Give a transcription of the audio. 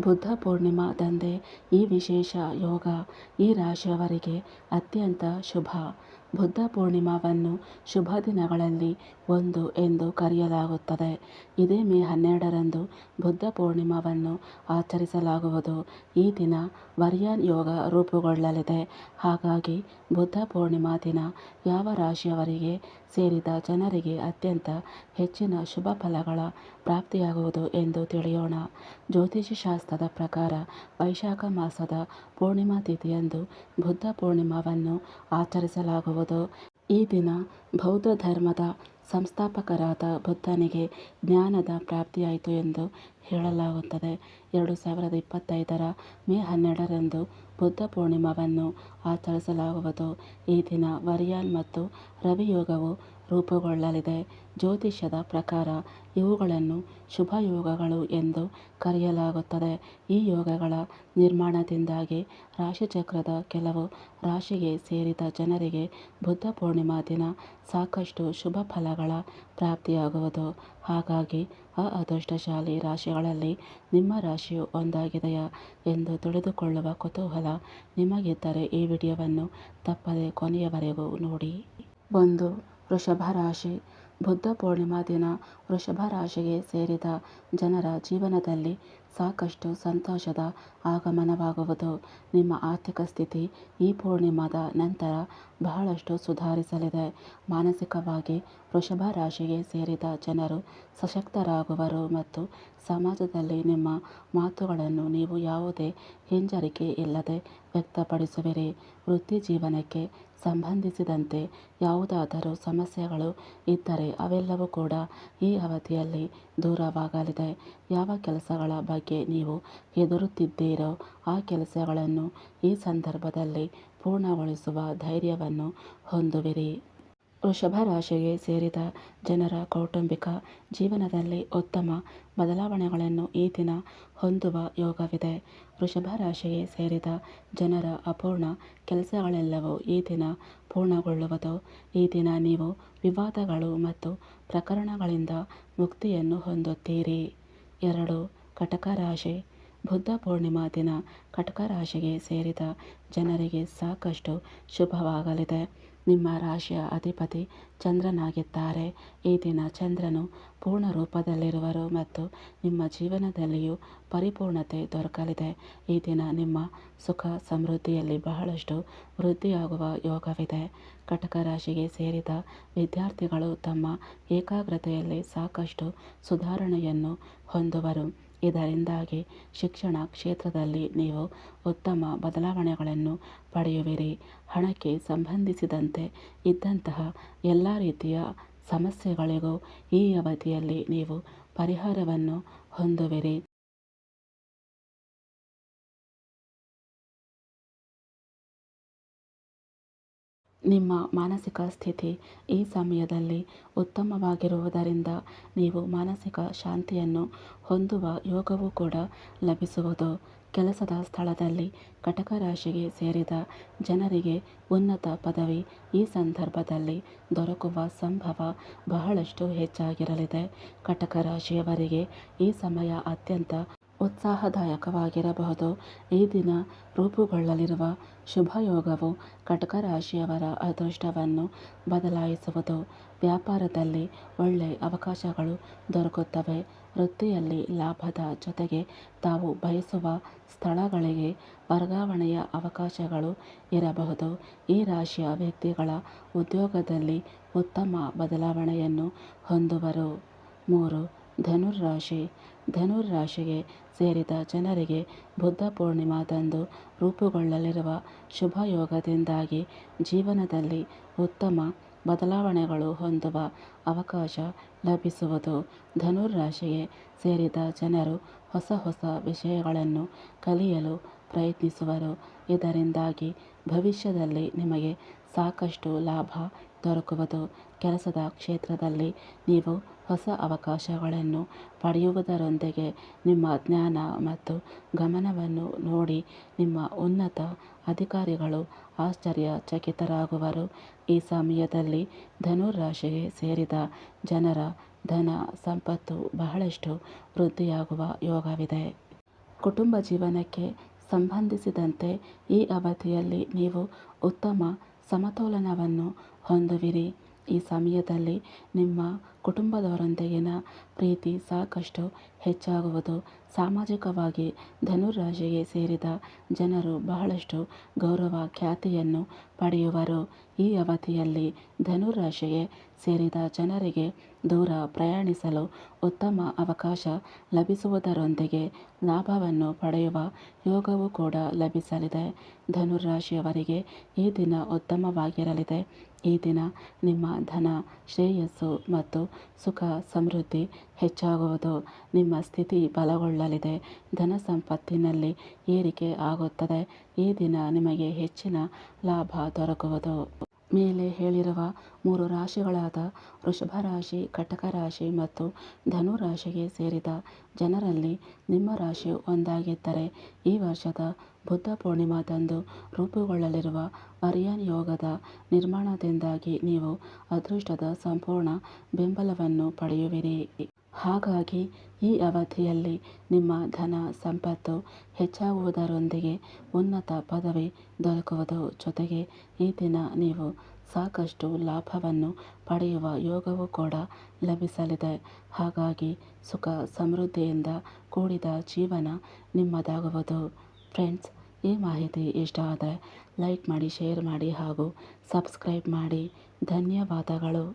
ಬುದ್ಧ ಪೂರ್ಣಿಮಾದಂದೇ ಈ ವಿಶೇಷ ಯೋಗ ಈ ರಾಶಿಯವರಿಗೆ ಅತ್ಯಂತ ಶುಭ. ಬುದ್ಧ ಪೂರ್ಣಿಮಾವನ್ನು ಶುಭ ದಿನಗಳಲ್ಲಿ ಒಂದು ಎಂದು ಕರೆಯಲಾಗುತ್ತದೆ. ಇದೇ ಮೇ ಹನ್ನೆರಡರಂದು ಬುದ್ಧ ಪೂರ್ಣಿಮಾವನ್ನು ಆಚರಿಸಲಾಗುವುದು. ಈ ದಿನ ವರ್ಯಾನ್ ಯೋಗ ರೂಪುಗೊಳ್ಳಲಿದೆ. ಹಾಗಾಗಿ ಬುದ್ಧ ಪೂರ್ಣಿಮಾ ದಿನ ಯಾವ ರಾಶಿಯವರಿಗೆ ಸೇರಿದ ಜನರಿಗೆ ಅತ್ಯಂತ ಹೆಚ್ಚಿನ ಶುಭ ಫಲಗಳ ಪ್ರಾಪ್ತಿಯಾಗುವುದು ಎಂದು ತಿಳಿಯೋಣ. ಜ್ಯೋತಿಷ್ಯ ಶಾಸ್ತ್ರದ ಪ್ರಕಾರ ವೈಶಾಖ ಮಾಸದ ಪೂರ್ಣಿಮಾ ತಿಥಿಯಂದು ಬುದ್ಧ ಪೂರ್ಣಿಮಾವನ್ನು ಆಚರಿಸಲಾಗುವುದು. ಈ ದಿನ ಬೌದ್ಧ ಧರ್ಮದ ಸಂಸ್ಥಾಪಕರಾದ ಬುದ್ಧನಿಗೆ ಜ್ಞಾನದ ಪ್ರಾಪ್ತಿಯಾಯಿತು ಎಂದು ಹೇಳಲಾಗುತ್ತದೆ. ಎರಡು ಸಾವಿರದ ಇಪ್ಪತ್ತೈದರ ಮೇ ಹನ್ನೆರಡರಂದು ಬುದ್ಧ ಪೂರ್ಣಿಮಾವನ್ನು ಆಚರಿಸಲಾಗುವುದು. ಈ ದಿನ ವರಿಯಾಲ್ ಮತ್ತು ರವಿಯೋಗವು ರೂಪುಗೊಳ್ಳಲಿದೆ. ಜ್ಯೋತಿಷ್ಯದ ಪ್ರಕಾರ ಇವುಗಳನ್ನು ಶುಭ ಯೋಗಗಳು ಎಂದು ಕರೆಯಲಾಗುತ್ತದೆ. ಈ ಯೋಗಗಳ ನಿರ್ಮಾಣದಿಂದಾಗಿ ರಾಶಿಚಕ್ರದ ಕೆಲವು ರಾಶಿಗೆ ಸೇರಿದ ಜನರಿಗೆ ಬುದ್ಧ ಪೂರ್ಣಿಮಾ ದಿನ ಸಾಕಷ್ಟು ಶುಭ ಫಲಗಳ ಪ್ರಾಪ್ತಿಯಾಗುವುದು. ಹಾಗಾಗಿ ಆ ಅದೃಷ್ಟಶಾಲಿ ರಾಶಿಗಳಲ್ಲಿ ನಿಮ್ಮ ರಾಶಿಯು ಒಂದಾಗಿದೆಯಾ ಎಂದು ತಿಳಿದುಕೊಳ್ಳುವ ಕುತೂಹಲ ನಿಮಗಿದ್ದರೆ ಈ ವಿಡಿಯೋವನ್ನು ತಪ್ಪದೆ ಕೊನೆಯವರೆಗೂ ನೋಡಿ. ಒಂದು ವೃಷಭ ರಾಶಿ ಬುದ್ಧ ಪೂರ್ಣಿಮಾ ದಿನ ವೃಷಭ ರಾಶಿಗೆ ಸೇರಿದ ಜನರ ಜೀವನದಲ್ಲಿ ಸಾಕಷ್ಟು ಸಂತೋಷದ ಆಗಮನವಾಗುವುದು. ನಿಮ್ಮ ಆರ್ಥಿಕ ಸ್ಥಿತಿ ಈ ಪೂರ್ಣಿಮಾದ ನಂತರ ಬಹಳಷ್ಟು ಸುಧಾರಿಸಲಿದೆ. ಮಾನಸಿಕವಾಗಿ ವೃಷಭ ರಾಶಿಗೆ ಸೇರಿದ ಜನರು ಸಶಕ್ತರಾಗುವರು ಮತ್ತು ಸಮಾಜದಲ್ಲಿ ನಿಮ್ಮ ಮಾತುಗಳನ್ನು ನೀವು ಯಾವುದೇ ಹಿಂಜರಿಕೆ ಇಲ್ಲದೆ ವ್ಯಕ್ತಪಡಿಸುವಿರಿ. ವೃತ್ತಿ ಜೀವನಕ್ಕೆ ಸಂಬಂಧಿಸಿದಂತೆ ಯಾವುದಾದರೂ ಸಮಸ್ಯೆಗಳು ಇದ್ದರೆ ಅವೆಲ್ಲವೂ ಕೂಡ ಈ ಅವಧಿಯಲ್ಲಿ ದೂರವಾಗಲಿದೆ. ಯಾವ ಕೆಲಸಗಳ ಬಗ್ಗೆ ನೀವು ಹೆದರುತ್ತಿದ್ದೀರೋ ಆ ಕೆಲಸಗಳನ್ನು ಈ ಸಂದರ್ಭದಲ್ಲಿ ಪೂರ್ಣಗೊಳಿಸುವ ಧೈರ್ಯವನ್ನು ಹೊಂದುವಿರಿ. ವೃಷಭ ರಾಶಿಗೆ ಸೇರಿದ ಜನರ ಕೌಟುಂಬಿಕ ಜೀವನದಲ್ಲಿ ಉತ್ತಮ ಬದಲಾವಣೆಗಳನ್ನು ಈ ದಿನ ಹೊಂದುವ ಯೋಗವಿದೆ. ವೃಷಭ ರಾಶಿಗೆ ಸೇರಿದ ಜನರ ಅಪೂರ್ಣ ಕೆಲಸಗಳೆಲ್ಲವೂ ಈ ದಿನ ಪೂರ್ಣಗೊಳ್ಳುವುದು. ಈ ದಿನ ನೀವು ವಿವಾದಗಳು ಮತ್ತು ಪ್ರಕರಣಗಳಿಂದ ಮುಕ್ತಿಯನ್ನು ಹೊಂದುತ್ತೀರಿ. ಎರಡು ಕಟಕ ರಾಶಿ ಬುದ್ಧ ಪೂರ್ಣಿಮಾ ದಿನ ಕಟಕ ರಾಶಿಗೆ ಸೇರಿದ ಜನರಿಗೆ ಸಾಕಷ್ಟು ಶುಭವಾಗಲಿದೆ. ನಿಮ್ಮ ರಾಶಿಯ ಅಧಿಪತಿ ಚಂದ್ರನಾಗಿದ್ದಾರೆ. ಈ ದಿನ ಚಂದ್ರನು ಪೂರ್ಣ ರೂಪದಲ್ಲಿರುವರು ಮತ್ತು ನಿಮ್ಮ ಜೀವನದಲ್ಲಿಯೂ ಪರಿಪೂರ್ಣತೆ ದೊರಕಲಿದೆ. ಈ ದಿನ ನಿಮ್ಮ ಸುಖ ಸಮೃದ್ಧಿಯಲ್ಲಿ ಬಹಳಷ್ಟು ವೃದ್ಧಿಯಾಗುವ ಯೋಗವಿದೆ. ಕಟಕ ರಾಶಿಗೆ ಸೇರಿದ ವಿದ್ಯಾರ್ಥಿಗಳು ತಮ್ಮ ಏಕಾಗ್ರತೆಯಲ್ಲಿ ಸಾಕಷ್ಟು ಸುಧಾರಣೆಯನ್ನು ಹೊಂದುವರು. ಇದರಿಂದಾಗಿ ಶಿಕ್ಷಣ ಕ್ಷೇತ್ರದಲ್ಲಿ ನೀವು ಉತ್ತಮ ಬದಲಾವಣೆಗಳನ್ನು ಪಡೆಯುವಿರಿ. ಹಣಕ್ಕೆ ಸಂಬಂಧಿಸಿದಂತೆ ಇದ್ದಂತಹ ಎಲ್ಲ ರೀತಿಯ ಸಮಸ್ಯೆಗಳಿಗೂ ಈ ಅವಧಿಯಲ್ಲಿ ನೀವು ಪರಿಹಾರವನ್ನು ಹೊಂದುವಿರಿ. ನಿಮ್ಮ ಮಾನಸಿಕ ಸ್ಥಿತಿ ಈ ಸಮಯದಲ್ಲಿ ಉತ್ತಮವಾಗಿರುವುದರಿಂದ ನೀವು ಮಾನಸಿಕ ಶಾಂತಿಯನ್ನು ಹೊಂದುವ ಯೋಗವೂ ಕೂಡ ಲಭಿಸುವುದು ಕೆಲಸದ ಸ್ಥಳದಲ್ಲಿ ಕಟಕ ರಾಶಿಗೆ ಸೇರಿದ ಜನರಿಗೆ ಉನ್ನತ ಪದವಿ ಈ ಸಂದರ್ಭದಲ್ಲಿ ದೊರಕುವ ಸಂಭವ ಬಹಳಷ್ಟು ಹೆಚ್ಚಾಗಿರಲಿದೆ. ಕಟಕ ರಾಶಿಯವರಿಗೆ ಈ ಸಮಯ ಅತ್ಯಂತ ಉತ್ಸಾಹದಾಯಕವಾಗಿರಬಹುದು. ಈ ದಿನ ರೂಪುಗೊಳ್ಳಲಿರುವ ಶುಭಯೋಗವು ಕಟಕ ರಾಶಿಯವರ ಅದೃಷ್ಟವನ್ನು ಬದಲಾಯಿಸುವುದು. ವ್ಯಾಪಾರದಲ್ಲಿ ಒಳ್ಳೆ ಅವಕಾಶಗಳು ದೊರಕುತ್ತವೆ. ವೃತ್ತಿಯಲ್ಲಿ ಲಾಭದ ಜೊತೆಗೆ ತಾವು ಬಯಸುವ ಸ್ಥಳಗಳಿಗೆ ವರ್ಗಾವಣೆಯ ಅವಕಾಶಗಳು ಇರಬಹುದು. ಈ ರಾಶಿಯ ವ್ಯಕ್ತಿಗಳ ಉದ್ಯೋಗದಲ್ಲಿ ಉತ್ತಮ ಬದಲಾವಣೆಯನ್ನು ಹೊಂದುವರು. ಮೂರು, ಧನುರ್ರಾಶಿ. ಧನುರ್ರಾಶಿಗೆ ಸೇರಿದ ಜನರಿಗೆ ಬುದ್ಧ ಪೂರ್ಣಿಮಾದಂದು ರೂಪುಗೊಳ್ಳಲಿರುವ ಶುಭ ಯೋಗದಿಂದಾಗಿ ಜೀವನದಲ್ಲಿ ಉತ್ತಮ ಬದಲಾವಣೆಗಳು ಹೊಂದುವ ಅವಕಾಶ ಲಭಿಸುವುದು ಧನುರ್ರಾಶಿಗೆ ಸೇರಿದ ಜನರು ಹೊಸ ಹೊಸ ವಿಷಯಗಳನ್ನು ಕಲಿಯಲು ಪ್ರಯತ್ನಿಸುವರು. ಇದರಿಂದಾಗಿ ಭವಿಷ್ಯದಲ್ಲಿ ನಿಮಗೆ ಸಾಕಷ್ಟು ಲಾಭ ದೊರಕುವುದು. ಕೆಲಸದ ಕ್ಷೇತ್ರದಲ್ಲಿ ನೀವು ಹೊಸ ಅವಕಾಶಗಳನ್ನು ಪಡೆಯುವುದರೊಂದಿಗೆ ನಿಮ್ಮ ಜ್ಞಾನ ಮತ್ತು ಗಮನವನ್ನು ನೋಡಿ ನಿಮ್ಮ ಉನ್ನತ ಅಧಿಕಾರಿಗಳು ಆಶ್ಚರ್ಯಚಕಿತರಾಗುವರು. ಈ ಸಮಯದಲ್ಲಿ ಧನುರಾಶಿಗೆ ಸೇರಿದ ಜನರ ಧನ ಸಂಪತ್ತು ಬಹಳಷ್ಟು ವೃದ್ಧಿಯಾಗುವ ಯೋಗವಿದೆ. ಕುಟುಂಬ ಜೀವನಕ್ಕೆ ಸಂಬಂಧಿಸಿದಂತೆ ಈ ಅವಧಿಯಲ್ಲಿ ನೀವು ಉತ್ತಮ ಸಮತೋಲನವನ್ನು ಹೊಂದುವಿರಿ ಈ ಸಮಯದಲ್ಲಿ ನಿಮ್ಮ ಕುಟುಂಬದವರೊಂದಿಗಿನ ಪ್ರೀತಿ ಸಾಕಷ್ಟು ಹೆಚ್ಚಾಗುವುದು. ಸಾಮಾಜಿಕವಾಗಿ ಧನುರಾಶಿಗೆ ಸೇರಿದ ಜನರು ಬಹಳಷ್ಟು ಗೌರವ ಖ್ಯಾತಿಯನ್ನು ಪಡೆಯುವರು. ಈ ಅವಧಿಯಲ್ಲಿ ಧನುರಾಶಿಗೆ ಸೇರಿದ ಜನರಿಗೆ ದೂರ ಪ್ರಯಾಣಿಸಲು ಉತ್ತಮ ಅವಕಾಶ ಲಭಿಸುವುದರೊಂದಿಗೆ ಲಾಭವನ್ನು ಪಡೆಯುವ ಯೋಗವೂ ಕೂಡ ಲಭಿಸಲಿದೆ. ಧನುರಾಶಿಯವರಿಗೆ ಈ ದಿನ ಉತ್ತಮವಾಗಿರಲಿದೆ. ಈ ದಿನ ನಿಮ್ಮ ಧನ, ಶ್ರೇಯಸ್ಸು ಮತ್ತು ಸುಖ, ಸಮೃದ್ಧಿ ಹೆಚ್ಚಾಗುವುದು. ನಿಮ್ಮ ಸ್ಥಿತಿ ಬಲಗೊಳ್ಳಲಿದೆ. ಧನ ಸಂಪತ್ತಿನಲ್ಲಿ ಏರಿಕೆ ಆಗುತ್ತದೆ. ಈ ದಿನ ನಿಮಗೆ ಹೆಚ್ಚಿನ ಲಾಭ ದೊರಕುವುದು. ಮೇಲೆ ಹೇಳಿರುವ ಮೂರು ರಾಶಿಗಳಾದ ವೃಷಭ ರಾಶಿ, ಕಟಕ ರಾಶಿ ಮತ್ತು ಧನು ರಾಶಿಗೆ ಸೇರಿದ ಜನರಲ್ಲಿ ನಿಮ್ಮ ರಾಶಿ ಒಂದಾಗಿದ್ದರೆ ಈ ವರ್ಷದ ಬುದ್ಧ ಪೂರ್ಣಿಮಾದಂದು ರೂಪುಗೊಳ್ಳಲಿರುವ ಅರಿಯನ್ ಯೋಗದ ನಿರ್ಮಾಣದಿಂದಾಗಿ ನೀವು ಅದೃಷ್ಟದ ಸಂಪೂರ್ಣ ಬೆಂಬಲವನ್ನು ಪಡೆಯುವಿರಿ. ಹಾಗಾಗಿ ಈ ಅವಧಿಯಲ್ಲಿ ನಿಮ್ಮ ಧನ ಸಂಪತ್ತು ಹೆಚ್ಚಾಗುವುದರೊಂದಿಗೆ ಉನ್ನತ ಪದವಿ ದೊರಕುವುದು ಜೊತೆಗೆ ಈ ದಿನ ನೀವು ಸಾಕಷ್ಟು ಲಾಭವನ್ನು ಪಡೆಯುವ ಯೋಗವೂ ಕೂಡ ಲಭಿಸಲಿದೆ. ಹಾಗಾಗಿ ಸುಖ ಸಮೃದ್ಧಿಯಿಂದ ಕೂಡಿದ ಜೀವನ ನಿಮ್ಮದಾಗುವುದು. ಫ್ರೆಂಡ್ಸ್, ಈ ಮಾಹಿತಿ ಇಷ್ಟ ಆದರೆ ಲೈಕ್ ಮಾಡಿ, ಶೇರ್ ಮಾಡಿ ಹಾಗೂ ಸಬ್ಸ್ಕ್ರೈಬ್ ಮಾಡಿ. ಧನ್ಯವಾದಗಳು.